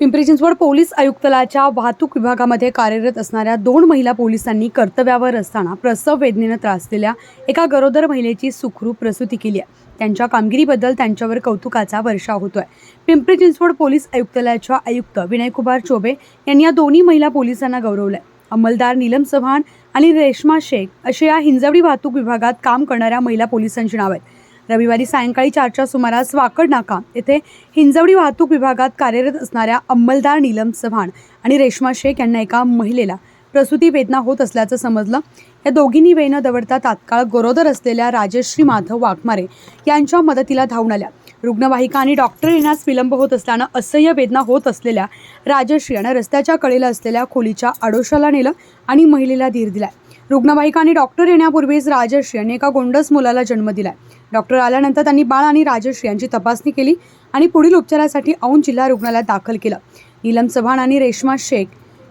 Pimpri Chinchwad police आयुक्तालयाच्या वाहतूक विभागामध्ये कार्यरत असणाऱ्या दोन महिला पोलिसांनी कर्तव्यावर असताना प्रसव वेदनेनं त्रासलेल्या एका गरोदर महिलेची सुखरूप प्रसूती केली आहे. त्यांच्या कामगिरीबद्दल त्यांच्यावर कौतुकाचा वर्षाव होतोय. पिंपरी चिंचवड पोलीस आयुक्तालयाच्या आयुक्त विनयकुमार चोबे यांनी या दोन्ही महिला पोलिसांना गौरवलंय. अंमलदार नीलम चव्हाण आणि रेश्मा शेख अशा या हिंजवडी वाहतूक विभागात काम करणाऱ्या महिला पोलिसांची नाव आहेत. रविवारी सायंकाळी चारच्या सुमारास वाकड नाका येथे हिंजवडी वाहतूक विभागात कार्यरत असणाऱ्या अंमलदार नीलम चव्हाण आणि रेश्मा शेख यांना एका महिलेला प्रसूती वेदना होत असल्याचं समजलं. या दोघींनी वेळ न दवडता तात्काळ गरोदर असलेल्या राजश्री माधव वाघमारे यांच्या मदतीला धावून आल्या. रुग्णवाहिका आणि डॉक्टर येण्यास विलंब होत असल्यानं असह्य वेदना होत असलेल्या राजश्री यानं रस्त्याच्या कडेला असलेल्या खोलीच्या आडोशाला नेलं आणि महिलेला धीर दिलाय. रुग्णवाहिका आणि डॉक्टर येण्यापूर्वीच राजश्री यांनी एका गोंडस मुलाला जन्म दिलाय. डॉक्टर आल्यानंतर त्यांनी बाळ आणि राजश्री यांची तपासणी केली आणि पुढील उपचारासाठी औंध जिल्हा रुग्णालयात दाखल केलं. नीलम चव्हाण आणि रेश्मा शेख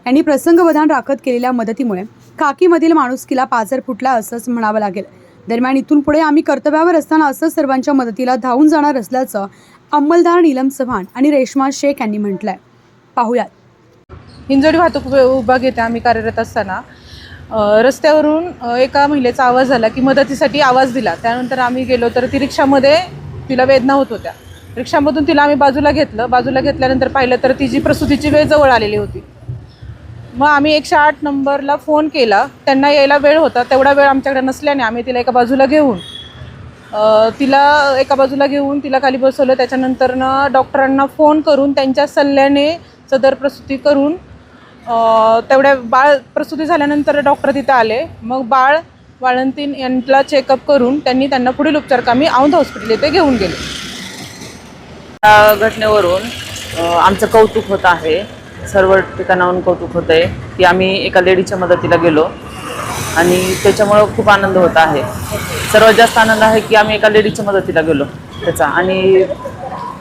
यांनी प्रसंगवधान राखत केलेल्या मदतीमुळे काकीमधील माणुसकीला पाचर फुटला असंच म्हणावं लागेल. दरम्यान इथून पुढे आम्ही कर्तव्यावर असताना असंच सर्वांच्या मदतीला धावून जाणार असल्याचं अंमलदार नीलम चव्हाण आणि रेश्मा शेख यांनी म्हटलंय. पाहुयात. हिंजोडी वाहतूक वि- विभाग येथे आम्ही कार्यरत असताना. रस्त्यावरून एका महिलेचा आवाज झाला की मदतीसाठी आवाज दिला. त्यानंतर आम्ही गेलो तर ती रिक्षामध्ये तिला वेदना होत होत्या. रिक्षामधून तिला आम्ही बाजूला घेतलं. बाजूला घेतल्यानंतर पाहिलं तर तिची प्रसूतीची वेळ जवळ आलेली होती. मग आम्ही एकशे आठ नंबरला फोन केला. त्यांना यायला वेळ होता. तेवढा वेळ आमच्याकडे नसल्याने आम्ही तिला एका बाजूला घेऊन तिला एका बाजूला घेऊन तिला खाली बसवलं. त्याच्यानंतरनं डॉक्टरांना फोन करून त्यांच्या सल्ल्याने सदर प्रसूती करून तेवढ्या बाळ प्रसूती झाल्यानंतर डॉक्टर तिथं आले. मग बाळ वाळंतीन यांना चेकअप करून त्यांनी त्यांना पुढील उपचार कामी औंध हॉस्पिटल येथे घेऊन गेले. त्या घटनेवरून आमचं कौतुक होत आहे. सर्व ठिकाणाहून कौतुक होत आहे की आम्ही एका लेडीच्या मदतीला गेलो आणि त्याच्यामुळं खूप आनंद होत आहे. सर्वात जास्त आनंद आहे की आम्ही एका लेडीच्या मदतीला गेलो त्याचा. आणि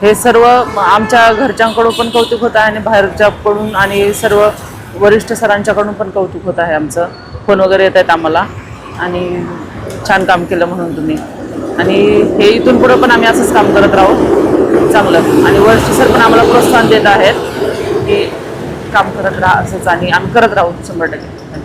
हे सर्व आमच्या घरच्यांकडून पण कौतुक होत आहे आणि बाहेरच्याकडून आणि सर्व वरिष्ठ सरांच्याकडून पण कौतुक होत आहे आमचं. फोन वगैरे येत आहेत आम्हाला. आणि छान काम केलं म्हणून तुम्ही. आणि हे इथून पुढं पण आम्ही असंच काम करत राहू. चांगलं. आणि वरिष्ठ सर पण आम्हाला प्रोत्साहन देत आहेत की काम करत राहा असंच आणि आम्ही करत राहू शंभर टक्के.